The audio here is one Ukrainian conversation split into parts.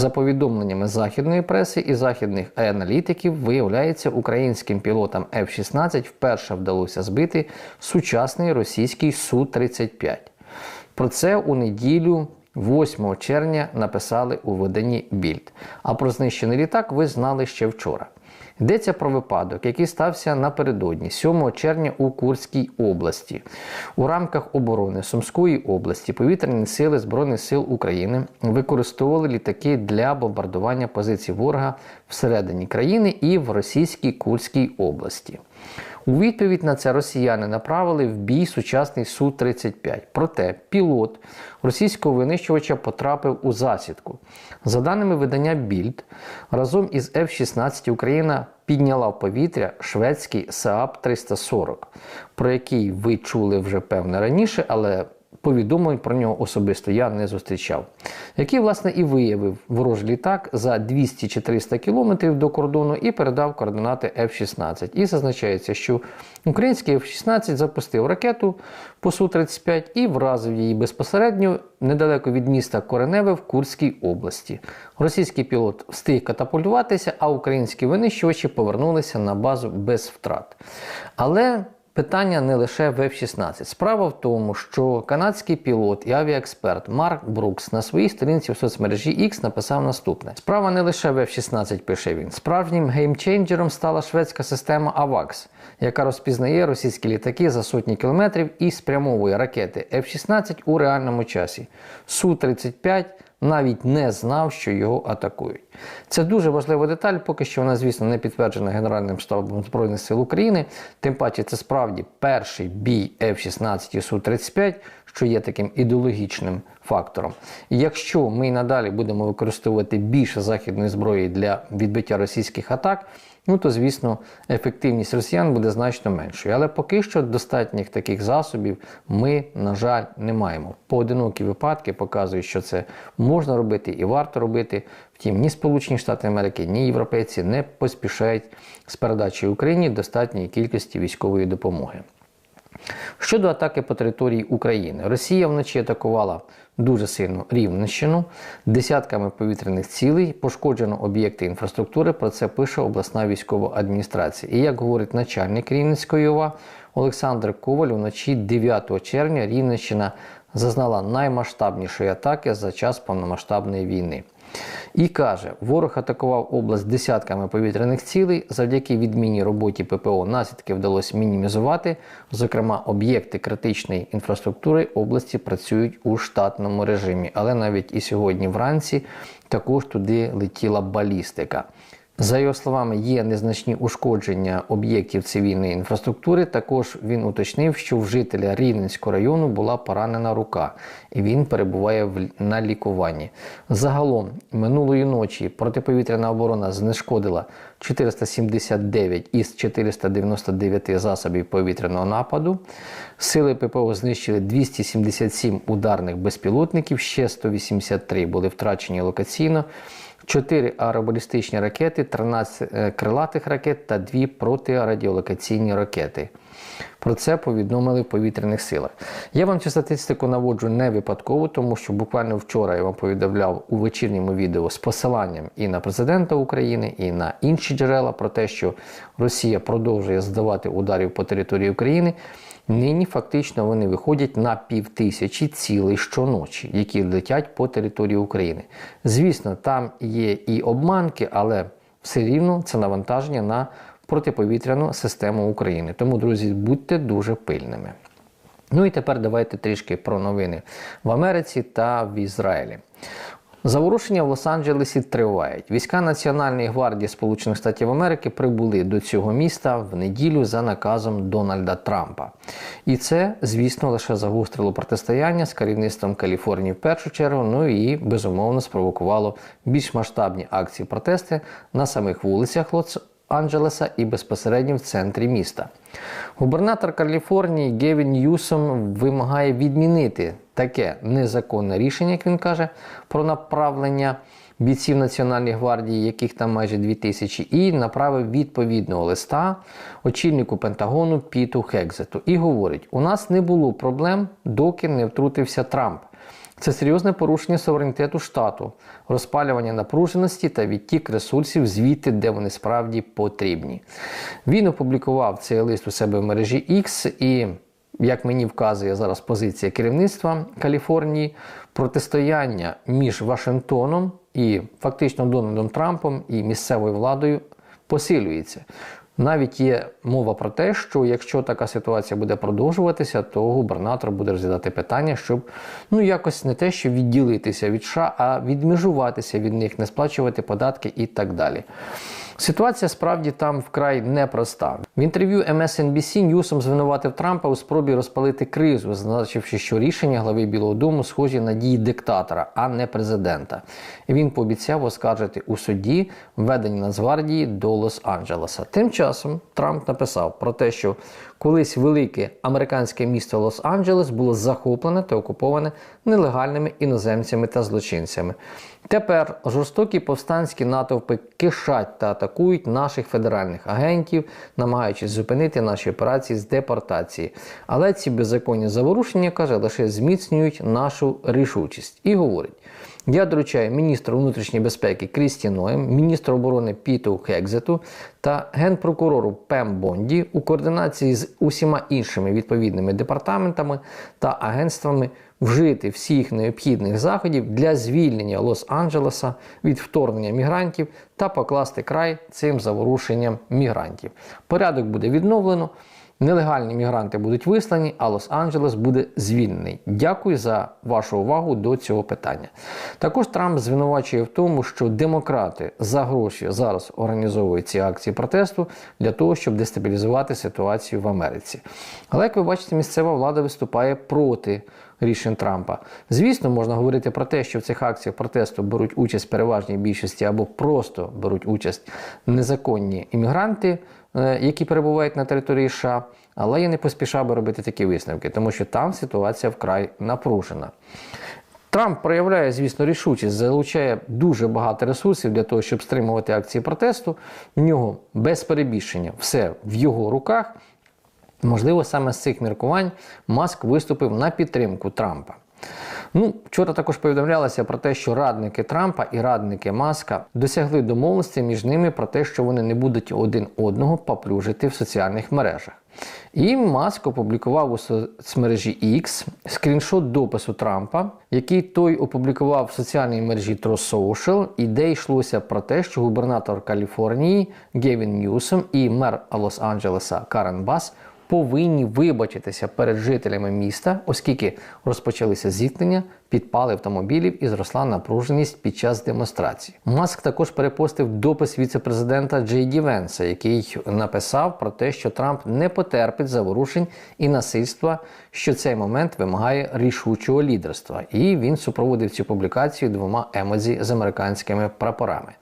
За повідомленнями західної преси і західних аналітиків, виявляється, українським пілотам F-16 вперше вдалося збити сучасний російський Су-35. Про це у неділю 8 червня написали у виданні Більд. А про знищений літак ви знали ще вчора. Йдеться про випадок, який стався напередодні 7 червня у Курській області. У рамках оборони Сумської області повітряні сили Збройних сил України використовували літаки для бомбардування позицій ворога всередині країни і в російській Курській області. У відповідь на це росіяни направили в бій сучасний Су-35. Проте пілот російського винищувача потрапив у засідку. За даними видання Більд, разом із F-16 Україна підняла в повітря шведський Saab 340, про який ви чули вже певне раніше, але повідомлень про нього особисто я не зустрічав, який, власне, і виявив ворожий літак за 200 чи 300 кілометрів до кордону і передав координати F-16. І зазначається, що український F-16 запустив ракету по Су-35 і вразив її безпосередньо недалеко від міста Кореневе в Курській області. Російський пілот встиг катапультуватися, а українські винищувачі повернулися на базу без втрат. Але Питання не лише в F-16. Справа в тому, що канадський пілот і авіаексперт Марк Брукс на своїй сторінці в соцмережі X написав наступне: справа не лише в F-16, пише він. Справжнім геймченджером стала шведська система AVAX, яка розпізнає російські літаки за сотні кілометрів і спрямовує ракети F-16 у реальному часі. Су-35 навіть не знав, що його атакують. Це дуже важлива деталь, поки що вона, звісно, не підтверджена Генеральним штабом Збройних сил України. Тим паче, це справді перший бій F-16 і Су-35, що є таким ідеологічним фактором. І якщо ми й надалі будемо використовувати більше західної зброї для відбиття російських атак, ну то звісно ефективність росіян буде значно меншою. Але поки що достатніх таких засобів ми, на жаль, не маємо. Поодинокі випадки показують, що це можна робити і варто робити. Втім, ні Сполучені Штати Америки, ні європейці не поспішають з передачі Україні достатньої кількості військової допомоги. Щодо атаки по території України, Росія вночі атакувала дуже сильно Рівненщину, десятками повітряних цілей, пошкоджено об'єкти інфраструктури. Про це пише обласна військова адміністрація. І як говорить начальник Рівненської ОВА Олександр Коваль, вночі 9 червня Рівненщина зазнала наймасштабнішої атаки за час повномасштабної війни. І каже, ворог атакував область десятками повітряних цілей. Завдяки відмінній роботі ППО наслідки вдалося мінімізувати. Зокрема, об'єкти критичної інфраструктури області працюють у штатному режимі. Але навіть і сьогодні вранці також туди летіла балістика. За його словами, є незначні ушкодження об'єктів цивільної інфраструктури. Також він уточнив, що в жителя Рівненського району була поранена рука, і він перебуває на лікуванні. Загалом минулої ночі протиповітряна оборона знешкодила 479 із 499 засобів повітряного нападу. Сили ППО знищили 277 ударних безпілотників, ще 183 були втрачені локаційно. 4 аеробалістичні ракети, 13 е, крилатих ракет та 2 протирадіолокаційні ракети. Про це повідомили в повітряних силах. Я вам цю статистику наводжу не випадково, тому що буквально вчора я вам повідомляв у вечірньому відео з посиланням і на президента України, і на інші джерела про те, що Росія продовжує здавати ударів по території України. Нині фактично вони виходять на півтисячі цілей щоночі, які летять по території України. Звісно, там є і обманки, але все рівно це навантаження на протиповітряну систему України. Тому, друзі, будьте дуже пильними. Ну і тепер давайте трішки про новини в Америці та в Ізраїлі. Заворушення в Лос-Анджелесі тривають. Війська Національної гвардії Сполучених Штатів Америки прибули до цього міста в неділю за наказом Дональда Трампа. І це, звісно, лише загострило протистояння з керівництвом Каліфорнії в першу чергу. Ну і безумовно спровокувало більш масштабні акції протести на самих вулицях Лос-Анджелеса і безпосередньо в центрі міста. Губернатор Каліфорнії Гевін Ньюсом вимагає відмінити таке незаконне рішення, як він каже, про направлення бійців Національної гвардії, яких там майже 2000, і направив відповідного листа очільнику Пентагону Піту Хекзету. І говорить: у нас не було проблем, доки не втрутився Трамп. Це серйозне порушення суверенітету штату, розпалювання напруженості та відтік ресурсів звідти, де вони справді потрібні. Він опублікував цей лист у себе в мережі X і. Як мені вказує зараз позиція керівництва Каліфорнії, протистояння між Вашингтоном і фактично Дональдом Трампом і місцевою владою посилюється. Навіть є мова про те, що якщо така ситуація буде продовжуватися, то губернатор буде розглядати питання, щоб ну якось не те, що відділитися від США, а відмежуватися від них, не сплачувати податки і так далі. Ситуація справді там вкрай непроста. В інтерв'ю MSNBC Ньюсом звинуватив Трампа у спробі розпалити кризу, зазначивши, що рішення глави Білого Дому схожі на дії диктатора, а не президента. Він пообіцяв оскаржити у суді введення Нацгвардії до Лос-Анджелеса. Тим часом Трамп написав про те, що колись велике американське місто Лос-Анджелес було захоплене та окуповане нелегальними іноземцями та злочинцями. Тепер жорстокі повстанські натовпи кишать та атакують наших федеральних агентів, намагаючись зупинити наші операції з депортації. Але ці беззаконні заворушення каже лише зміцнюють нашу рішучість і говорить. Я доручаю міністру внутрішньої безпеки Крісті Ноєм, міністру оборони Піту Хекзету та генпрокурору Пем Бонді у координації з усіма іншими відповідними департаментами та агентствами вжити всіх необхідних заходів для звільнення Лос-Анджелеса від вторгнення мігрантів та покласти край цим заворушенням мігрантів. Порядок буде відновлено. Нелегальні мігранти будуть вислані, а Лос-Анджелес буде звільнений. Дякую за вашу увагу до цього питання. Також Трамп звинувачує в тому, що демократи за гроші зараз організовують ці акції протесту для того, щоб дестабілізувати ситуацію в Америці. Але як ви бачите, місцева влада виступає проти. Рішень Трампа. Звісно, можна говорити про те, що в цих акціях протесту беруть участь переважній більшості або просто беруть участь незаконні іммігранти, е, які перебувають на території США, але я не поспішав би робити такі висновки, тому що там ситуація вкрай напружена. Трамп проявляє, звісно, рішучість, залучає дуже багато ресурсів для того, щоб стримувати акції протесту. В нього без перебільшення все в його руках. Можливо, саме з цих міркувань Маск виступив на підтримку Трампа. Ну, вчора також повідомлялося про те, що радники Трампа і радники Маска досягли домовленості між ними про те, що вони не будуть один одного поплюжити в соціальних мережах. І Маск опублікував у соцмережі X скріншот допису Трампа, який той опублікував в соціальній мережі True Social, і де йшлося про те, що губернатор Каліфорнії Гевін Ньюсом і мер Лос-Анджелеса Карен Бас повинні вибачитися перед жителями міста, оскільки розпочалися зіткнення, підпали автомобілів і зросла напруженість під час демонстрації. Маск також перепостив допис віцепрезидента Джей Ді Венса, який написав про те, що Трамп не потерпить заворушень і насильства, що цей момент вимагає рішучого лідерства. І він супроводив цю публікацію двома емодзі з американськими прапорами.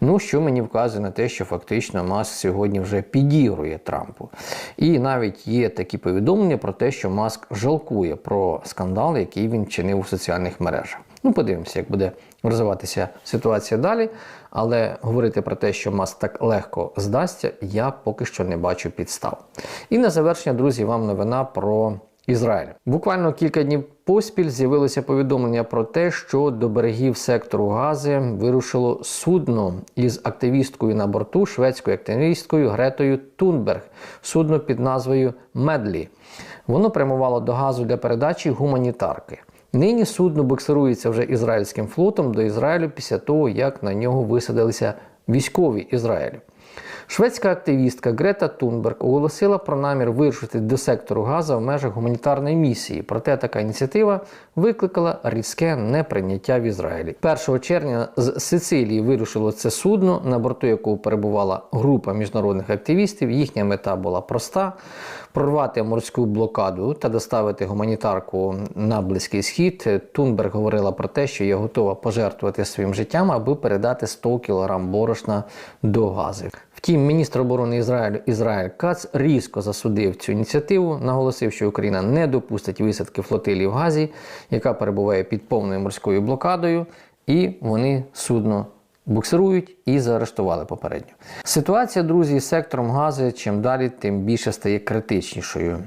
Ну, що мені вказує на те, що фактично Маск сьогодні вже підігрує Трампу. І навіть є такі повідомлення про те, що Маск жалкує про скандал, який він чинив у соціальних мережах. Ну, подивимося, як буде розвиватися ситуація далі. Але говорити про те, що Маск так легко здасться, я поки що не бачу підстав. І на завершення, друзі, вам новина про. Ізраїль буквально кілька днів поспіль з'явилося повідомлення про те, що до берегів сектору Гази вирушило судно із активісткою на борту, шведською активісткою Гретою Тунберг, судно під назвою Медлі. Воно прямувало до газу для передачі гуманітарки. Нині судно буксирується вже ізраїльським флотом до Ізраїлю після того, як на нього висадилися військові Ізраїлю. Шведська активістка Грета Тунберг оголосила про намір вирушити до сектору Газа в межах гуманітарної місії. Проте така ініціатива викликала різке неприйняття в Ізраїлі. 1 червня з Сицилії вирушило це судно, на борту якого перебувала група міжнародних активістів. Їхня мета була проста: прорвати морську блокаду та доставити гуманітарку на близький схід. Тунберг говорила про те, що є готова пожертвувати своїм життям, аби передати 100 кг борошна до гази. Втім, міністр оборони Ізраїлю Ізраїль Кац різко засудив цю ініціативу, наголосив, що Україна не допустить висадки флотилії в Газі, яка перебуває під повною морською блокадою, і вони судно буксирують і заарештували попередньо. Ситуація, друзі, з сектором Гази чим далі, тим більше стає критичнішою.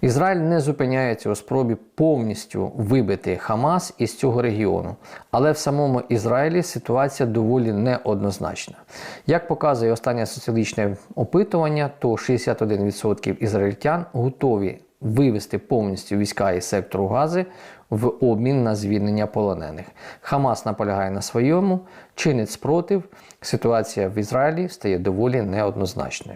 Ізраїль не зупиняється у спробі повністю вибити Хамас із цього регіону, але в самому Ізраїлі ситуація доволі неоднозначна. Як показує останнє соціологічне опитування, то 61% ізраїльтян готові вивести повністю війська із сектору Гази в обмін на звільнення полонених. Хамас наполягає на своєму, чинить спротив. Ситуація в Ізраїлі стає доволі неоднозначною.